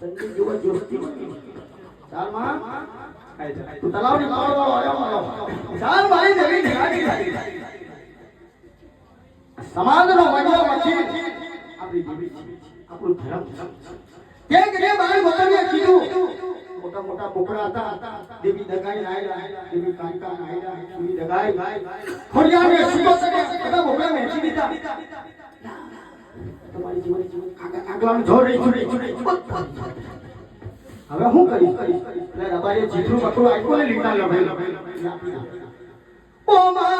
સંજય જેવો જોસ્તી ચાલમાં તું તલાવની પાર વાળો આવ્યો મારી દેવી દગાઈ દેવી કાંકા દગાઈ સકે બધા બોકડા વેચી દીધા કાકા રહી જોર રહી હવે હું કરીશ? એટલે રબારીએ જીતનું બકરું આપ્યું ને લીટા લભે ઓ માં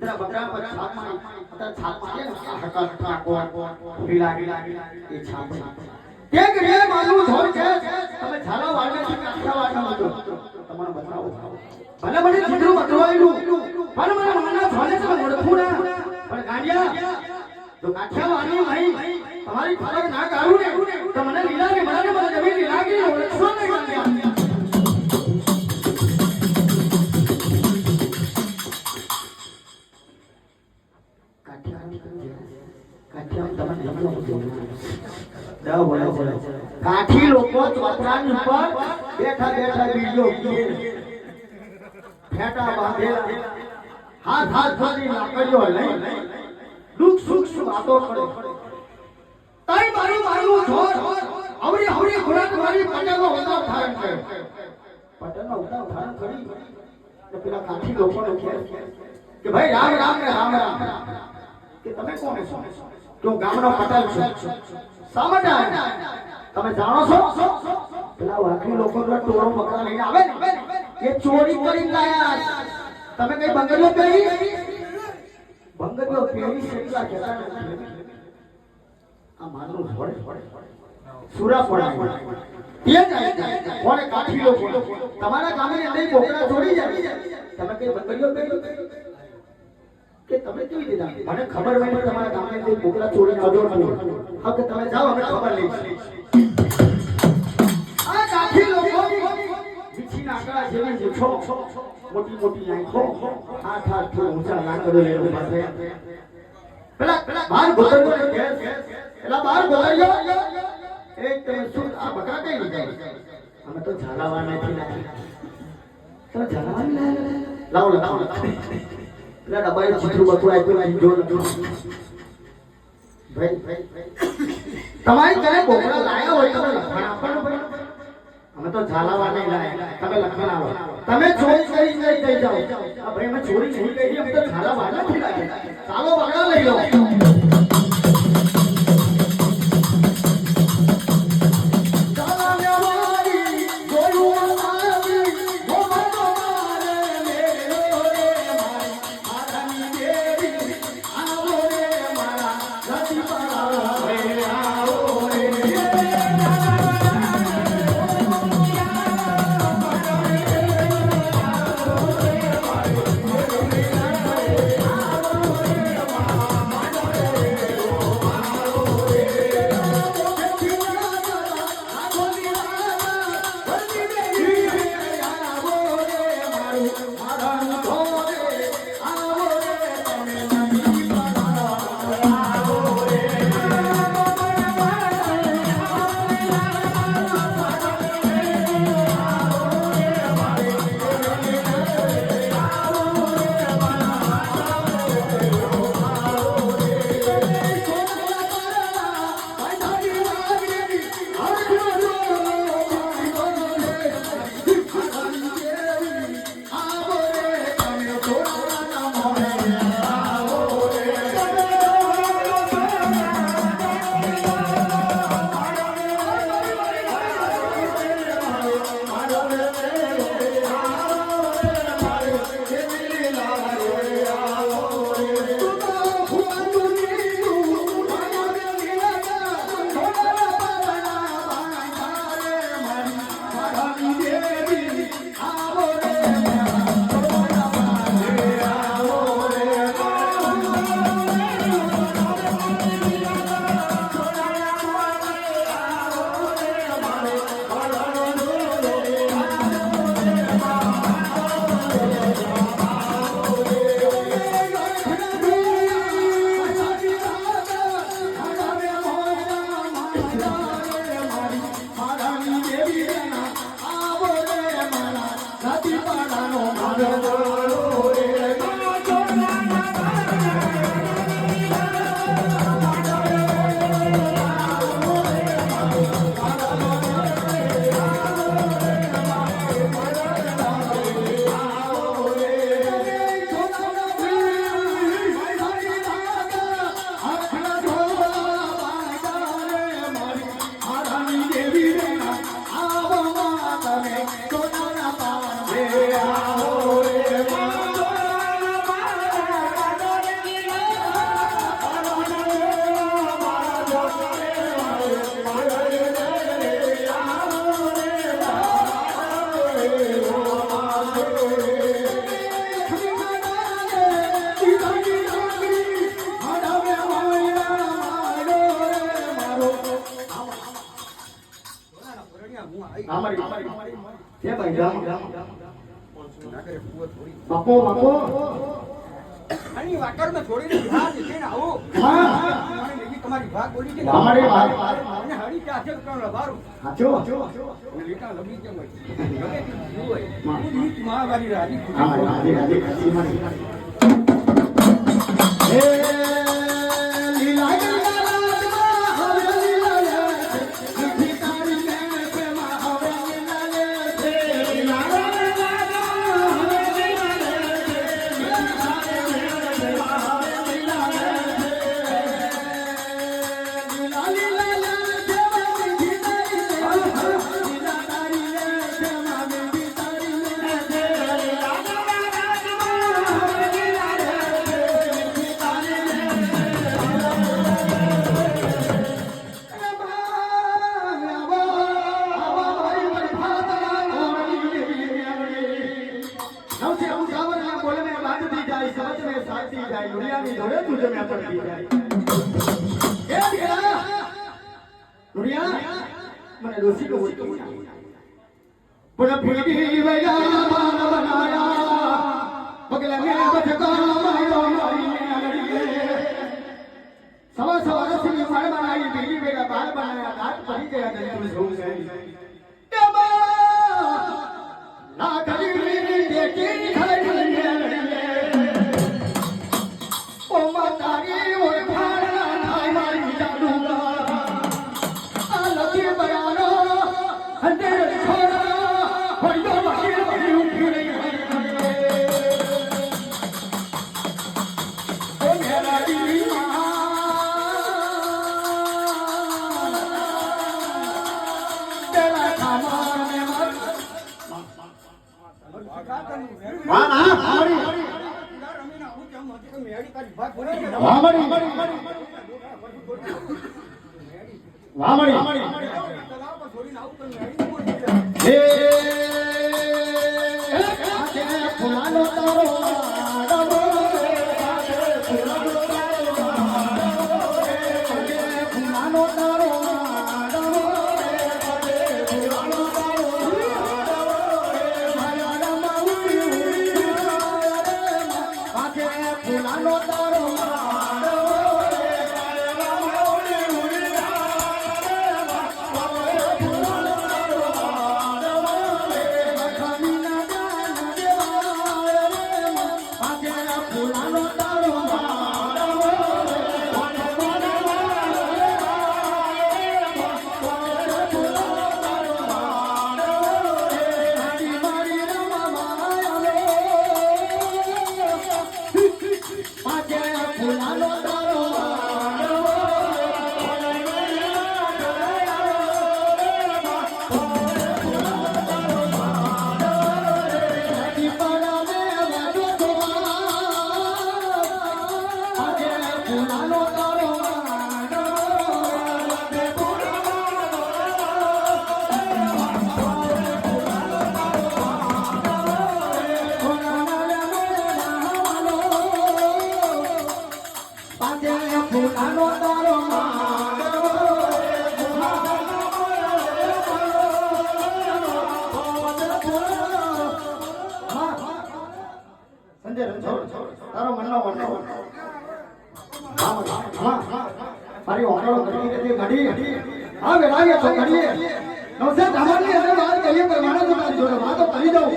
જીતરા બકરા પર છાપ મારી અત્યારે છાપ મારી ને હકા હકા કોણ ઢીલા ઢીલા એ છાપ કે કે રે મારું ધોર છે. તમે ઝાલા વાળને થી કાઠા વાળના મતો તમારો બતાવો ભલે મને જીતરું બકરવાયેલું પણ મને માના ધોને છે ઓળખું ના પણ ગાંડિયા તો કાઠિયા વાળની ભાઈ તમારી ફરક ના કાઢું ને, તો મને લીલા ને મને મને જમીન લાગી ઓળખશો ને ગાંડિયા. કાઠી લોકો ચોતરાની ઉપર બેઠા બેઠા બીજો. ફેટા બાંધેલા. હાથ હાથ ધરી લાકડીઓ લઈ દુઃખ સુખ શું વાતો કરે? તઈ મારું મારું જોર અવરી અવરી ખોરાક મારી પટેલનો ઉતાર ધારણ કર્યો પટેલનો ઉતાર ધારણ કરી પેલા કાઠી લોકોને કે ભાઈ રામ રામ ને રામ રામ. કે તમે કોણ છો? હું ગામનો પટેલ છે. શા તમે જાણો છો? પેલા વાકી લોકો ટોળો બકરા લઈને આવે ને? એ ચોરી કરી લાયા તમે કઈ બંગડીઓ કરી બંગડીઓ પહેરી કહેતા નથી. આ માનવું જોડે સુરા પડા તે જાય કોણે કાઠી લોકો તમારા ગામે નહીં બોકરા ચોરી જાય. તમે કઈ બંગડીઓ પહેરી? કે તમે કેવી રીતે મને ખબર હોય ને તમારા ગામે કોઈ બોકડા ચોરી જો હા કે તમે જાઓ અમે ખબર લઈશું. આ કાઠી લોકો વીછીના આંકડા જેવી મૂછો મોટી મોટી આંખો. હાથ હાથ ઊંચા લાકડો લઈને ઊભા પેલા પેલા બાર ગોતરીઓ પેલા બાર ગોતરીઓ એક તમે શું આ બકરા કઈ લીધા અમે તો ઝાલાવા નથી. નાખી તમે ઝાલાવા નહીં લાવો લાવો લાવો. પેલા ઘરે બોકડા લાયા હોય તમે અમે તો ઝાલાવા નહીં લાયા તમે લખણ આવો તમે ચોરી કરી નહીં થઈ જાઓ ભાઈ અમે ચોરી નહીં કરી અમે તો ઝાલાવા નથી લાયા ચાલો બકરા લઈ લો બાપો બાપો. આની વાકરમાં થોડી વિવાહ છે ને આવો. હા. તમારી લેવી તમારી વાત બોલી છે. તમારી વાત. મને હળી ત્યાં છે તો લબારું. હાચો અને લીટા લબી કે હોય ગમે તે હોય હું. નીચ મહાવારી રાજી અમારી રાજી રાજી ખસી મારી. હે કાકે તારો સંજય રણછોડ તારો મનનો વણનો મારી ઓટલો કરી હતી ઘડી. હા વેલાગે તો ઘડીએ. નવસે ધામની અંદર વાત કરીએ પ્રમાણે તો તારી જોડે વાતો કરી દઉં.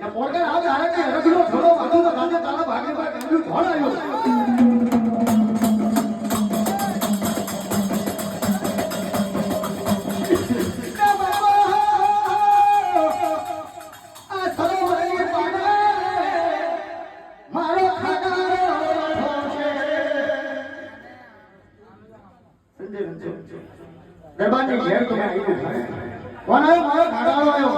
ને પોરગર આવે આરે કે રખડો થોડો વાતો તો તારા ભાગે પર ધોળ આવ્યો. દરબારની ઘેર તમે આવી કોણ આવ્યો? મારો ખાડારો આવ્યો.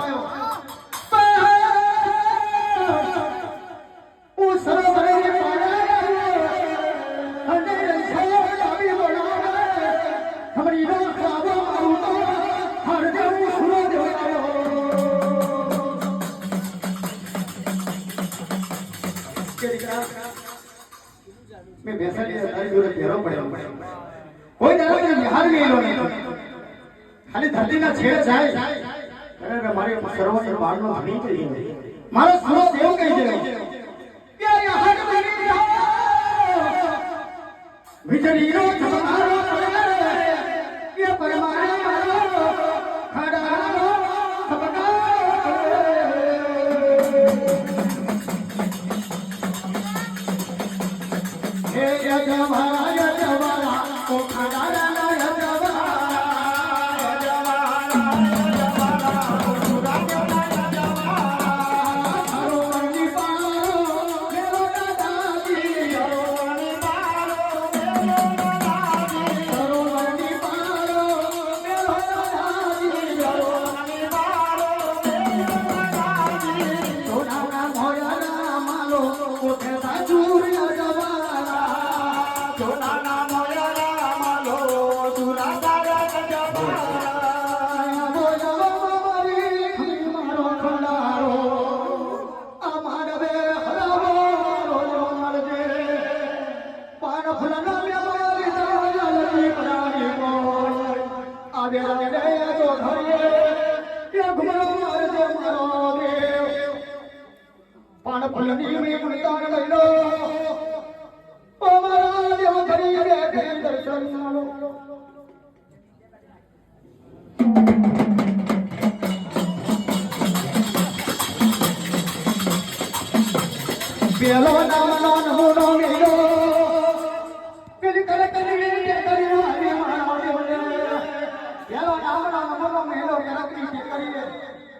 હું સરોવરની પાડે. અને રણછોડ આવી બોલાવે હમરી નો ખાવા મારું તો હર ખાલી ધરતીના છેડે જાય. અરે મારે સરોવરની બહારનો ધણી કહી દે મારો સરો દેવ કહી દે કે યહાડ બની જાઓ વિજરી રો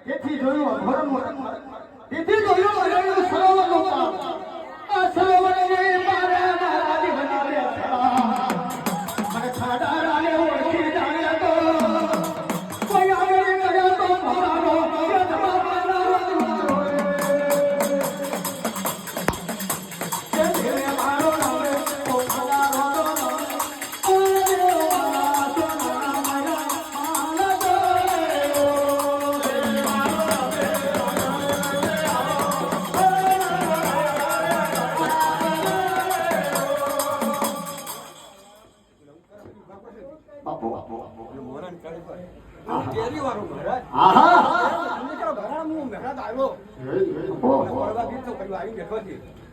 તેથી જોયું અઘોરનું તેથી જોયું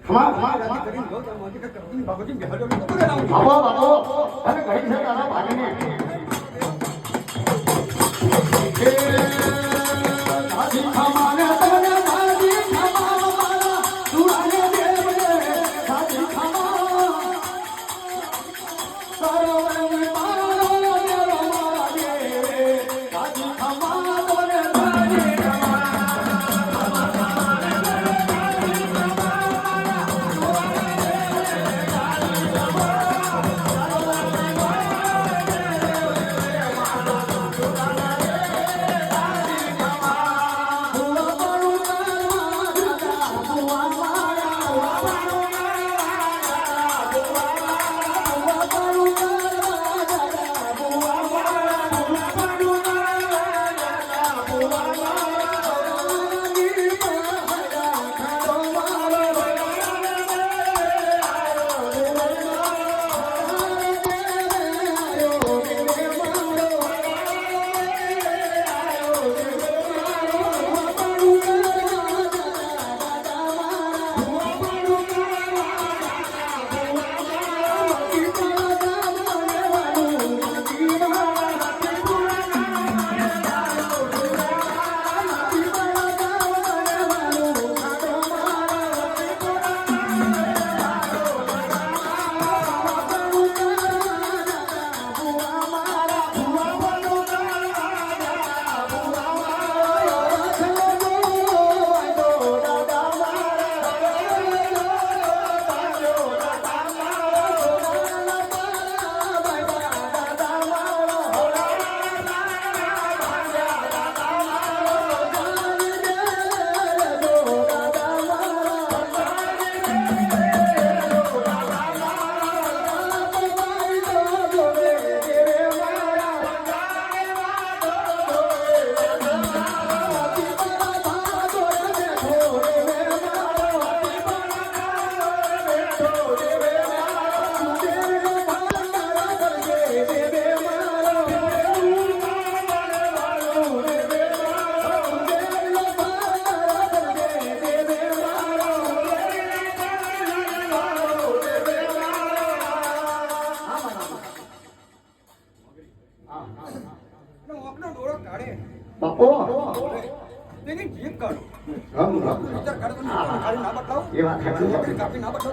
અમારા અમારા રાજ્ય કરીને જો તમે અધિકાર કરવાની બાબતે બિહાર ગમ વિચાર કાઢો ને બતાવો એ વાત. કાપી ના બતાવો